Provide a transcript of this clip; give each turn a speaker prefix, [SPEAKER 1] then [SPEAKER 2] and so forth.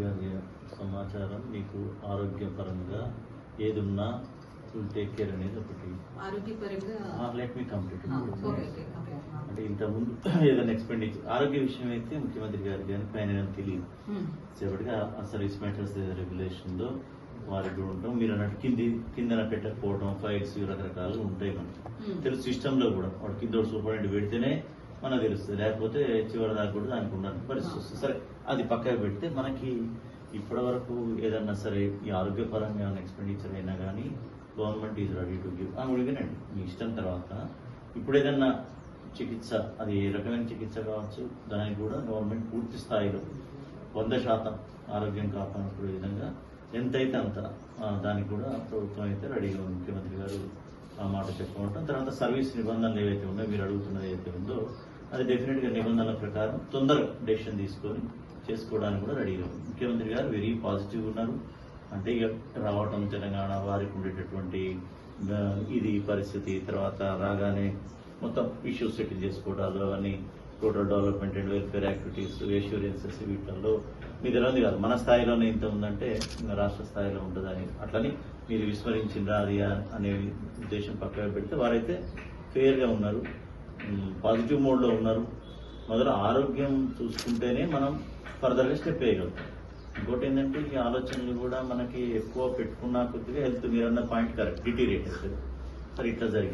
[SPEAKER 1] గారి సమాచారం మీకు ఆరోగ్యపరంగా ఏదున్నా టేక్ కేర్ అనేది ఒకటి. లెట్ మీ కంప్లీట్ అంటే ఇంతకుముందు ఏదైనా ఎక్స్పెండిచర్ ఆరోగ్య విషయం అయితే ముఖ్యమంత్రి గారికి కానీ పైన తెలియదు. చివరిగా ఆ సర్వీస్ మ్యాటర్స్ రెగ్యులేషన్లో వారికి కూడా ఉంటాం. మీరు అన్నట్టు కింది కిందన పెట్టకపోవడం ఫైల్స్ రకరకాలు ఉంటాయి మనకి. తెలుసు సిస్టమ్లో కూడా. వాడు కింద సూపరింటెండెంట్ పెడితేనే మనకు తెలుస్తుంది. లేకపోతే చివరి దాకా కూడా దానికి ఉండాలి పరిస్థితి వస్తుంది. సరే అది పక్కకు పెడితే మనకి ఇప్పటి వరకు ఏదన్నా సరే ఈ ఆరోగ్యపరంగా ఎక్స్పెండిచర్ అయినా కానీ government is ready to give అడిగినండి మీ ఇష్టం తర్వాత. ఇప్పుడు ఏదన్నా చికిత్స అది ఏ రకమైన చికిత్స కావచ్చు దానికి కూడా గవర్నమెంట్ పూర్తి స్థాయిలో వంద శాతం ఆరోగ్యం కాపాడుకునే విధంగా ఎంతైతే అంత దానికి కూడా ప్రభుత్వం అయితే రెడీగా ఉంది. ముఖ్యమంత్రి గారు ఆ మాట చెప్పుకుంటాం తర్వాత సర్వీస్ నిబంధనలు ఏవైతే ఉన్నాయో మీరు అడుగుతున్నది ఏదైతే ఉందో అది డెఫినెట్గా నిబంధనల ప్రకారం తొందరగా డెసిషన్ తీసుకొని చేసుకోవడానికి కూడా రెడీగా ఉంది. ముఖ్యమంత్రి గారు వెరీ పాజిటివ్ ఉన్నారు. అంటే ఇక రావటం తెలంగాణ వారికి ఉండేటటువంటి ఇది పరిస్థితి తర్వాత రాగానే మొత్తం ఇష్యూస్ సెటిల్ చేసుకోవడాలు అవన్నీ total development and welfare activities assurances వీటిల్లో మీ ఉంది కాదు. మన స్థాయిలోనే ఇంత ఉందంటే రాష్ట్ర స్థాయిలో ఉంటుందని అట్లని మీరు విస్మరించిన అది అనే ఉద్దేశం పక్కన పెడితే వారైతే ఫెయిర్గా ఉన్నారు. పాజిటివ్ మోడ్లో ఉన్నారు. మొదలు ఆరోగ్యం చూసుకుంటేనే మనం ఫర్దర్గా స్టెప్ వేయగలుగుతాం. ఇంకోటి ఏంటంటే ఈ ఆలోచనలు కూడా మనకి ఎక్కువ పెట్టుకున్న కొద్దిగా హెల్త్ మీరు అన్న పాయింట్ కరెక్ట్ డిటీరియేట్ అవుతుంది సరే ఇట్లా జరిగింది.